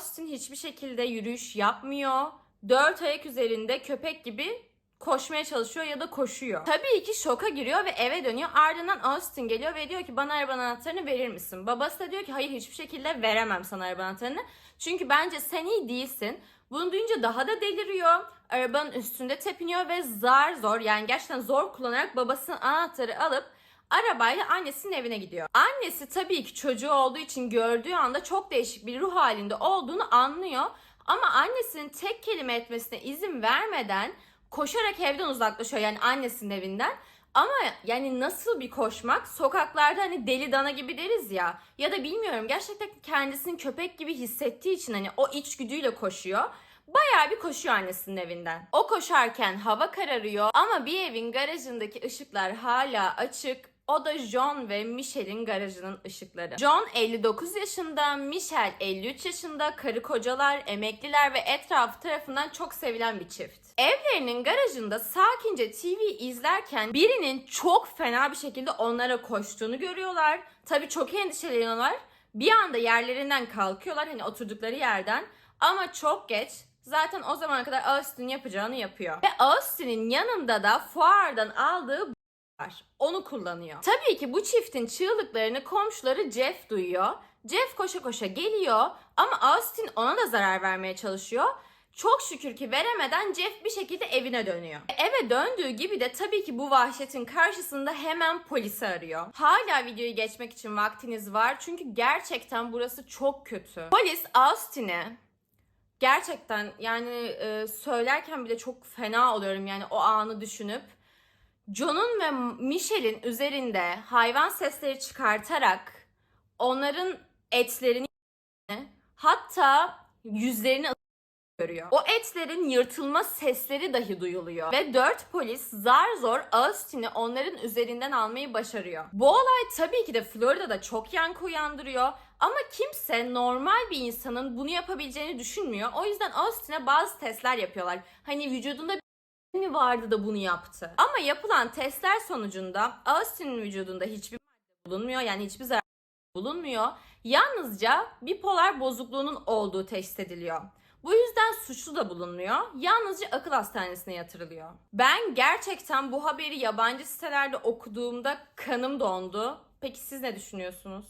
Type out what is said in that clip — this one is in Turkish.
Austin hiçbir şekilde yürüyüş yapmıyor. Dört ayak üzerinde köpek gibi koşmaya çalışıyor ya da koşuyor. Tabii ki şoka giriyor ve eve dönüyor. Ardından Austin geliyor ve diyor ki bana arabanın anahtarını verir misin? Babası da diyor ki hayır hiçbir şekilde veremem sana arabanın anahtarını. Çünkü bence sen iyi değilsin. Bunu duyunca daha da deliriyor. Arabanın üstünde tepiniyor ve zar zor yani gerçekten zor kullanarak babasının anahtarı alıp arabayla annesinin evine gidiyor. Annesi tabii ki çocuğu olduğu için gördüğü anda çok değişik bir ruh halinde olduğunu anlıyor. Ama annesinin tek kelime etmesine izin vermeden koşarak evden uzaklaşıyor yani annesinin evinden. Ama yani nasıl bir koşmak? Sokaklarda hani deli dana gibi deriz ya. Ya da bilmiyorum gerçekten kendisini köpek gibi hissettiği için hani o içgüdüyle koşuyor. Bayağı bir koşuyor annesinin evinden. O koşarken hava kararıyor ama bir evin garajındaki ışıklar hala açık. O da John ve Michelle'in garajının ışıkları. John 59 yaşında, Michelle 53 yaşında, karı kocalar, emekliler ve etrafı tarafından çok sevilen bir çift. Evlerinin garajında sakince TV izlerken birinin çok fena bir şekilde onlara koştuğunu görüyorlar. Tabii çok endişeleniyorlar. Bir anda yerlerinden kalkıyorlar hani oturdukları yerden. Ama çok geç. Zaten o zamana kadar Austin yapacağını yapıyor. Ve Austin'in yanında da fuardan aldığı var. Onu kullanıyor. Tabii ki bu çiftin çığlıklarını komşuları Jeff duyuyor. Jeff koşa koşa geliyor ama Austin ona da zarar vermeye çalışıyor. Çok şükür ki veremeden Jeff bir şekilde evine dönüyor. Eve döndüğü gibi de tabii ki bu vahşetin karşısında hemen polisi arıyor. Hala videoyu geçmek için vaktiniz var çünkü gerçekten burası çok kötü. Polis Austin'i gerçekten yani e, söylerken bile çok fena oluyorum yani o anı düşünüp John'un ve Michelle'in üzerinde hayvan sesleri çıkartarak onların etlerini hatta yüzlerini görüyor. O etlerin yırtılma sesleri dahi duyuluyor. Ve dört polis zar zor Austin'i onların üzerinden almayı başarıyor. Bu olay tabii ki de Florida'da çok yankı uyandırıyor. Ama kimse normal bir insanın bunu yapabileceğini düşünmüyor. O yüzden Austin'e bazı testler yapıyorlar. Hani vücudunda mi vardı da bunu yaptı? Ama yapılan testler sonucunda Austin'in vücudunda hiçbir madde bulunmuyor. Yani hiçbir zarar bulunmuyor. Yalnızca bipolar bozukluğunun olduğu teşhis ediliyor. Bu yüzden suçlu da bulunmuyor. Yalnızca akıl hastanesine yatırılıyor. Ben gerçekten bu haberi yabancı sitelerde okuduğumda kanım dondu. Peki siz ne düşünüyorsunuz?